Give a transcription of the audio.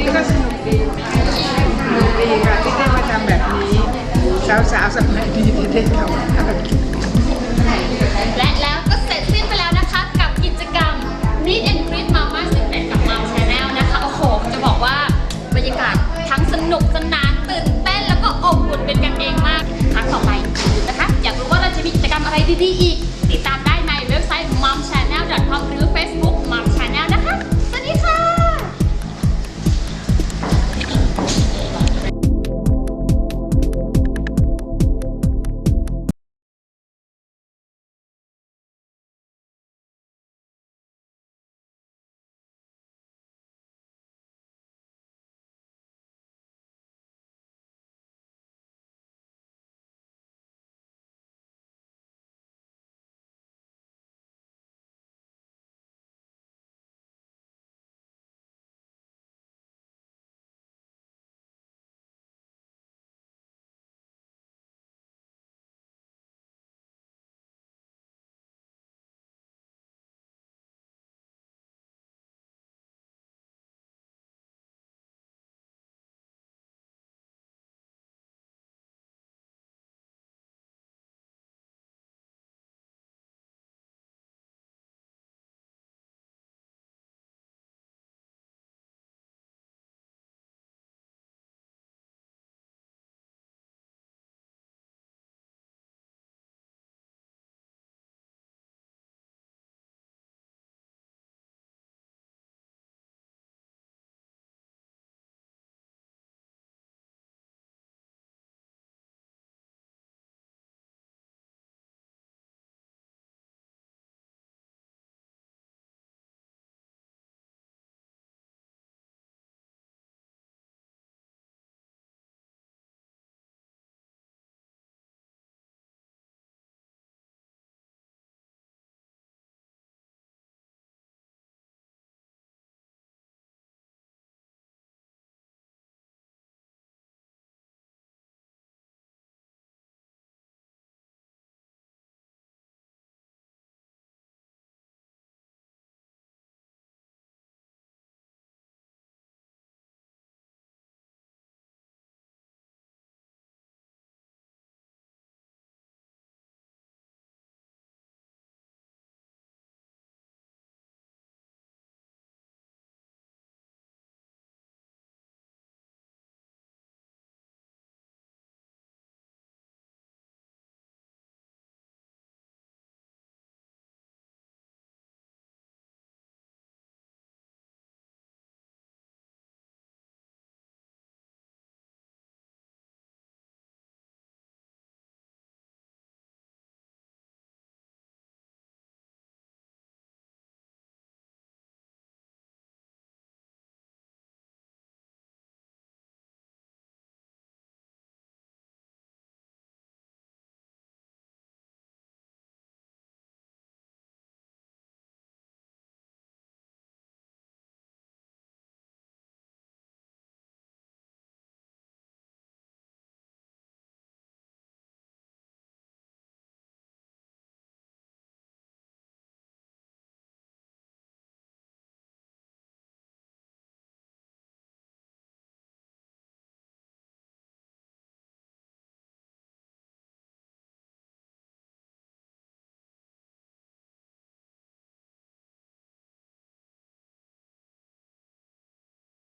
นี้ก็สนุกดีสนุกดีค่ะที่ได้มาทำแบบนี้ สาวๆสมัยนี้ที่ได้ทำและแล้วก็เสร็จสิ้นไปแล้วนะคะ กับกิจกรรม Meet and Greet Mama 11กับ Mom Channel นะคะ โอ้โห จะบอกว่าบรรยากาศทั้งสนุกสนานตื่นเต้นแล้วก็อบอุ่นเป็นกันเองมาก ครั้งต่อไปนะคะ อยากรู้ว่าเราจะมีกิจกรรมอะไรดีๆอีก